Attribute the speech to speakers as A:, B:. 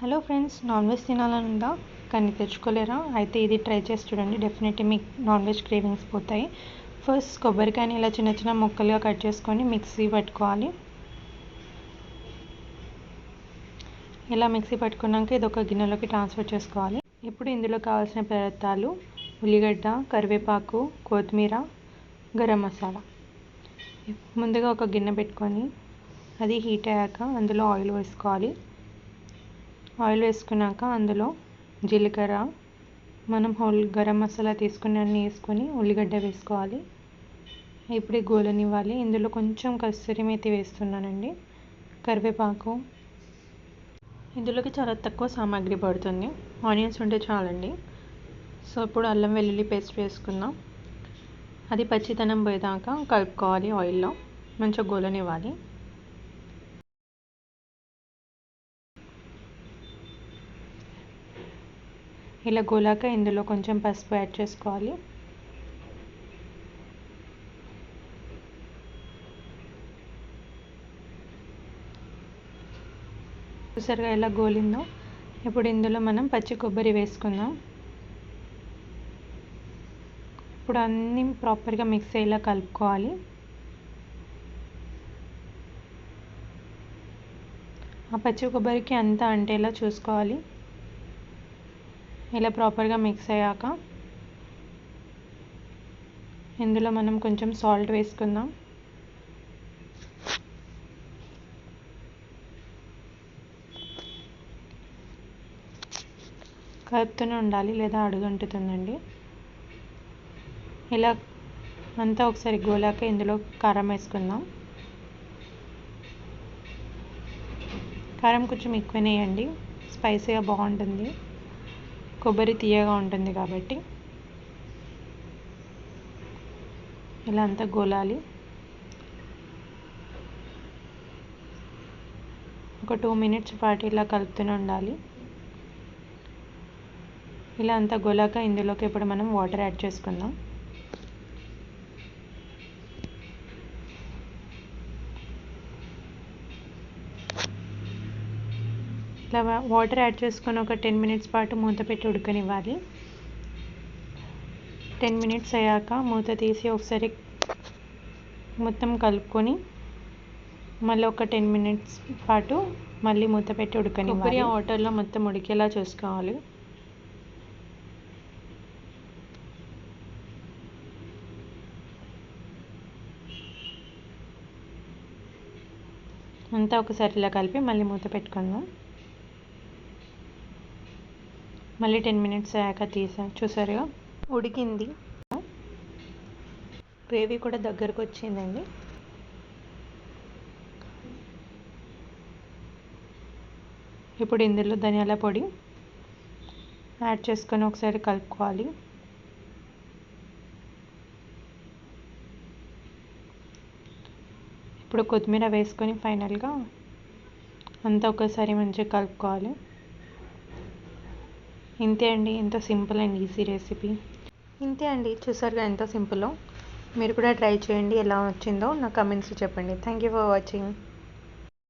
A: Hello friends non veg తినాలని ఉందా కానీ తెచ్చుకోలేరా? అయితే ఇది ట్రై చేసి చూడండి. డెఫినెట్లీ మీకు నాన్ వెజ్ క్రేవింగ్స్ పోతాయి. ఫస్ట్ కొబ్బరికాయని ఇలా చిన్న చిన్న ముక్కలుగా కట్ చేసుకొని మిక్సీ పట్టుకోవాలి. ఇలా మిక్సీ పట్టుకున్నాక ఇది ఒక గిన్నెలోకి ట్రాన్స్ఫర్ చేసుకోవాలి. ఇప్పుడు ఇందులో కావాల్సిన పదార్థాలు ఉల్లిగడ్డ కరివేపాకు కొత్తిమీర గరం మసాలా. ముందుగా ఒక గిన్నె పెట్టుకొని అది హీట్ అయ్యాక అందులో ఆయిల్ వేసుకోవాలి. ఆయిల్ వేసుకున్నాక అందులో జీలకర్ర మనం హోల్ గరం మసాలా తీసుకుని అన్నీ వేసుకొని ఉల్లిగడ్డ వేసుకోవాలి. ఇప్పుడు గోలనివ్వాలి. ఇందులో కొంచెం కస్తూరి మేతి వేస్తున్నానండి. కరివేపాకు. ఇందులోకి చాలా తక్కువ సామాగ్రి పడుతుంది. ఆనియన్స్ ఉంటే చాలండి. సో ఇప్పుడు అల్లం వెల్లుల్లి పేస్ట్ వేసుకుందాం. అది పచ్చితనం పోయేదాకా కలుపుకోవాలి ఆయిల్లో. మంచిగా గోలనివ్వాలి. ఇలా గోలాక ఇందులో కొంచెం పసుపు యాడ్ చేసుకోవాలి. చూసారుగా ఎలా గోలిందో? ఇప్పుడు ఇందులో మనం పచ్చి కొబ్బరి వేసుకుందాం. ఇప్పుడు అన్నీ ప్రాపర్గా మిక్స్ అయ్యేలా కలుపుకోవాలి. ఆ పచ్చి కొబ్బరికి అంతా అంటేలా చూసుకోవాలి. ఇలా ప్రాపర్గా మిక్స్ అయ్యాక ఇందులో మనం కొంచెం సాల్ట్ వేసుకుందాం. కలుపుతూనే ఉండాలి లేదా అడుగంటుతుందండి. ఇలా అంతా ఒకసారి గోలాక ఇందులో కారం వేసుకుందాం. కారం కొంచెం ఎక్కువనే వేయండి. స్పైసీగా బాగుంటుంది. కొబ్బరి తీయగా ఉంటుంది కాబట్టి ఇలా అంతా గోలాలి. ఒక టూ మినిట్స్ పాటు ఇలా కలుపుతూనే ఉండాలి. ఇలా అంతా గోలాక ఇందులోకి ఇప్పుడు మనం వాటర్ యాడ్ చేసుకుందాం. ఇట్లా వాటర్ యాడ్ చేసుకొని ఒక టెన్ మినిట్స్ పాటు మూత పెట్టి ఉడకనివ్వాలి. టెన్ మినిట్స్ అయ్యాక మూత తీసి ఒకసారి మొత్తం కలుపుకొని మళ్ళీ ఒక టెన్ మినిట్స్ పాటు మళ్ళీ మూత పెట్టి ఉడకనివ్వాలి. ఆ వాటర్లో మొత్తం ఉడికేలా చూసుకోవాలి. అంతా ఒకసారి ఇలా కలిపి మళ్ళీ మూత పెట్టుకుందాం. మళ్ళీ టెన్ మినిట్స్ అయ్యాక తీసా. చూసారుగా ఉడికింది. గ్రేవీ కూడా దగ్గరకు వచ్చిందండి. ఇప్పుడు ఇందులో ధనియాల పొడి యాడ్ చేసుకొని ఒకసారి కలుపుకోవాలి. ఇప్పుడు కొత్తిమీర వేసుకొని ఫైనల్గా అంతా ఒకసారి మంచిగా కలుపుకోవాలి. ఇంతే అండి ఎంతో సింపుల్ అండ్ ఈజీ రెసిపీ. ఇంతే అండి చూసారుగా ఎంత సింపుల్. మీరు కూడా ట్రై చేయండి ఎలా వచ్చిందో. నా కమెంట్స్ చెప్పండి. Thank you for watching.